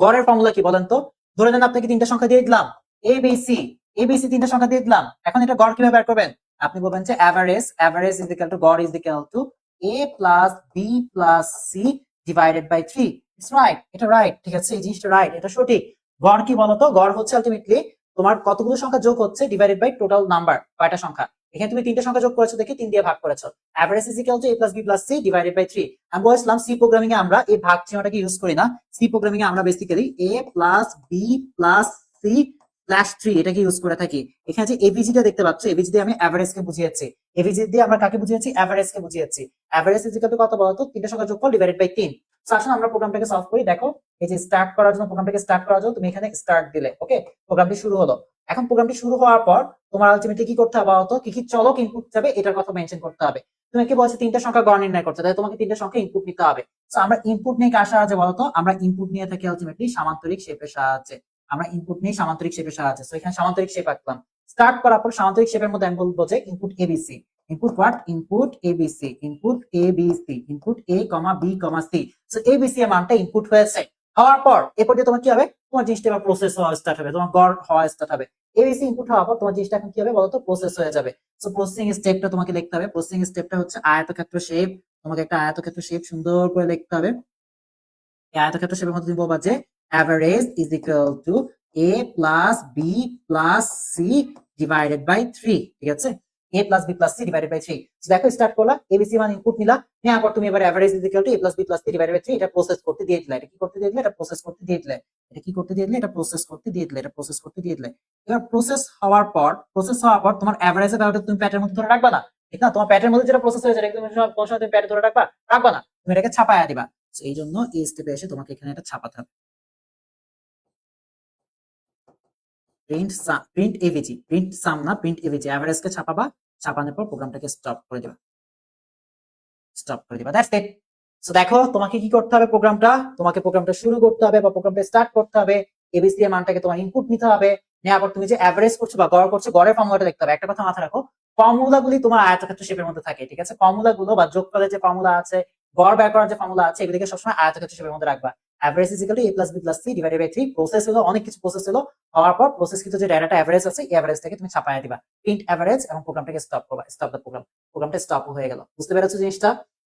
গড়ের ফর্মুলা কি বলেন তো? ধরে নেন আপনাকে তিনটা সংখ্যা দিয়ে দিলাম। A B C A B C তিনটা সংখ্যা দিয়ে দিলাম। এখন এটা গড় কীভাবে বের করবেন? আপনি বলবেন যে average average is equal to গড় is equal to A plus B plus C divided by three it's right এটা রাইট ঠিক আছে? এই জিনিসটা রাইট এটা সঠিক। গড় কি বলতো? গড় হচ্ছে আলটিমেটলি তোমার কতগুলো সংখ্যা যোগ হচ্ছে ডিভাইডেড বাই টোটাল নাম্বার কয়টা সংখ্যা। এখানে তুমি তিনটা সংখ্যা যোগ করেছ দেখি তিন দিয়ে ভাগ করেছ। Average is equal to A plus B plus C divided by three আমি বলেছিলাম সি প্রোগ্রামিং এ আমরা এই ভাগ চিহ্নটাকে ইউজ করি না। সি প্রোগ্রামিং এ আমরা basically A plus B plus C slash three এটাকে ইউজ করে থাকি। এখানে যে এভিজি টা দেখতে পাচ্ছ এভিজি দিয়ে আমি অ্যাভারেজ কে বুঝিয়েছি এভিজি দিয়ে আমরা কাকে বুঝিয়েছি? অ্যাভারেজ কে বুঝিয়েছি। অ্যাভারেজ ইজ ইকুয়াল টু কত বলতো? তিনটা সংখ্যা যোগফল ডিভাইডেড বাই তিন। তো আসলে আমরা প্রোগ্রামটাকে সলভ করি। দেখো, এই যে স্টার্ট করার জন্য প্রোগ্রামটাকে স্টার্ট করার জন্য তুমি এখানে স্টার্ট দিলে ওকে প্রোগ্রামটি শুরু হলো। এখন প্রোগ্রামটি শুরু হওয়ার পর তোমার আলটিমেটলি কি করতে হবে কি কি চলক ইনপুট যাবে, এটার কথা মেনশন করতে হবে। তোমাকে বলছে তিনটা সংখ্যা গড় নির্ণয় করতে তাই তোমাকে তিনটা সংখ্যা ইনপুট নিতে হবে। তো আমরা ইনপুট নিয়ে কার সাহায্যে বলতো আমরা ইনপুট নিয়ে থাকি আলটিমেটলি সামান্তরিক শেপের সাহায্যে। আমরা ইনপুট নিয়ে সামান্তরিক শেপের সাহায্যে। তো এখানে সামান্তরিক শেপ আঁকলাম। স্টার্ট করার পর সামান্তরিক শেপের মধ্যে আমি বলব যে input ABC input what input ABC input ABC input A comma B comma C so ABC এর মানটা ইনপুট হয়েছে। হওয়ার পর, এরপর তোমার কি হবে? তোমার জিনিসটা এবার প্রসেস হওয়া স্টার্ট হবে। তোমার গড় হওয়া স্টার্ট হবে। এবিসি ইনপুট হওয়ার পর তোমার জিনিসটা এখন কি হবে বলতো? প্রসেস হয়ে যাবে। সো প্রসেসিং স্টেপটা তোমাকে লিখতে হবে। প্রসেসিং স্টেপটা হচ্ছে আয়তক্ষেত্র শেপ তোমাকে একটা আয়তক্ষেত্র শেপ সুন্দর করে লিখতে হবে। এই আয়তক্ষেত্র শেপের মধ্যে তুমি বলবা যে average is equal to A plus B plus C divided by three ঠিক আছে? A plus B plus C divided by three দেখো স্টার্ট করলা এবিসি মান ইনপুট নিলা। নেওয়ার পর তুমি এবার average is equal to A plus B plus C divided by three এটা প্রসেস করতে দিয়ে দিলে। এটা কি করতে দিয়ে দিলে? এটা প্রসেস করতে দিয়ে দিলে। এটা কি করতে দিয়ে দিলে? এটা প্রসেস করতে দিয়ে দিলে, এটা প্রসেস করতে দিয়ে দিলে। এবার প্রসেস হওয়ার পর প্রসেস হওয়ার পর তোমার অ্যাভারেজের ভ্যালুটা তুমি প্যাটের মধ্যে ধরে রাখবা না। ঠিক না? তোমার প্যাটের মধ্যে যেটা প্রসেস হয়েছে একদম কোন সময় তুমি প্যাটে ধরে রাখবা? রাখবা না। তুমি এটাকে ছাপায়া দিবা। এই জন্য এই স্টেপে এসে তোমাকে এখানে এটা ছাপাতে হবে। Print print AVG print sum না প্রিন্ট এভিজি অ্যাভারেজ কে ছাপাবা, ছাপানোর পর প্রোগ্রামটাকে স্টপ করে দিবা। স্টপ করে দিবা। দ্যাটস ইট সো দেখো, তোমাকে কি করতে হবে প্রোগ্রামটা? তোমাকে প্রোগ্রামটা শুরু করতে হবে বা প্রোগ্রামটা স্টার্ট করতে হবে। এবিসি এর মানটাকে তোমার ইনপুট নিতে হবে। নেওয়ার পর তুমি যে অ্যাভারেজ করছ বা গড় করছ, গড়ের ফর্মুলাটা দেখতে হবে। একটা কথা মাথায় রাখো ফর্মুলা গুলি তোমার আয়তক্ষেত্র শেপের মধ্যে থাকে, ঠিক আছে? ফর্মুলা গুলো বা যোগফলের যে ফর্মুলা আছে, গড় বের করার যে ফর্মুলা আছে, এগুলিকে সবসময় আয়তক্ষেত্র শেপের মধ্যে রাখবা। Average is equal to A plus B plus C divided by three process হলো, অনেক কিছু প্রসেস হলো। হওয়ার পর প্রসেস কিন্তু যে ডেটাটা অ্যাভারেজ আছে, এই অ্যাভারেজটাকে তুমি ছাপায় দিবা। প্রিন্ট অ্যাভারেজ এবং প্রোগ্রামটাকে স্টপ করবা স্টপ দ্য প্রোগ্রাম প্রোগ্রামটা স্টপ হয়ে গেল। বুঝতে পেরেছ জিনিসটা?